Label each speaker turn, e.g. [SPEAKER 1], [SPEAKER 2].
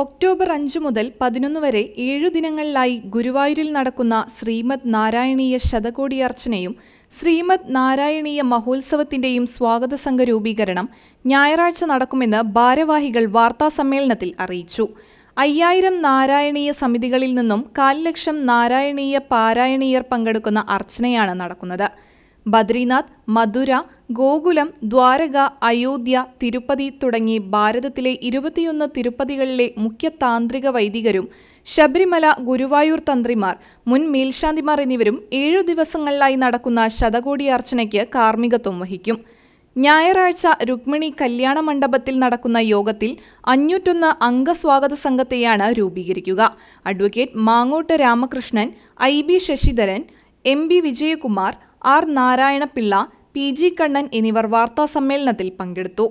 [SPEAKER 1] October അഞ്ച് മുതൽ പതിനൊന്ന് വരെ ഏഴു ദിനങ്ങളിലായി ഗുരുവായൂരിൽ നടക്കുന്ന ശ്രീമദ് നാരായണീയ ശതകോടി അർച്ചനയും ശ്രീമദ് നാരായണീയ മഹോത്സവത്തിന്റെയും സ്വാഗത സംഘ രൂപീകരണം ഞായറാഴ്ച നടക്കുമെന്ന് ഭാരവാഹികൾ വാർത്താസമ്മേളനത്തിൽ അറിയിച്ചു. അയ്യായിരം നാരായണീയ സമിതികളിൽ നിന്നും കാൽ ലക്ഷം നാരായണീയ പാരായണീയർ പങ്കെടുക്കുന്ന അർച്ചനയാണ് നടക്കുന്നത്. ബദ്രിനാഥ് മധുര ഗോകുലം ദ്വാരക അയോധ്യ തിരുപ്പതി തുടങ്ങി ഭാരതത്തിലെ ഇരുപത്തിയൊന്ന് തിരുപ്പതികളിലെ മുഖ്യ താന്ത്രിക വൈദികരും ശബരിമല ഗുരുവായൂർ തന്ത്രിമാർ മുൻ മേൽശാന്തിമാർ എന്നിവരും ഏഴു ദിവസങ്ങളിലായി നടക്കുന്ന ശതകോടി അർച്ചനയ്ക്ക് കാർമ്മികത്വം വഹിക്കും. ഞായറാഴ്ച രുക്മിണി കല്യാണ മണ്ഡപത്തിൽ നടക്കുന്ന യോഗത്തിൽ അഞ്ഞൂറ്റൊന്ന് അംഗസ്വാഗത സംഘത്തെയാണ് രൂപീകരിക്കുക. Advocate Mangottu Ramakrishnan I B Sasidharan M B Vijayakumar R Narayanapillai P G Kannan എന്നിവർ വാർത്താസമ്മേളനത്തിൽ പങ്കെടുത്തു.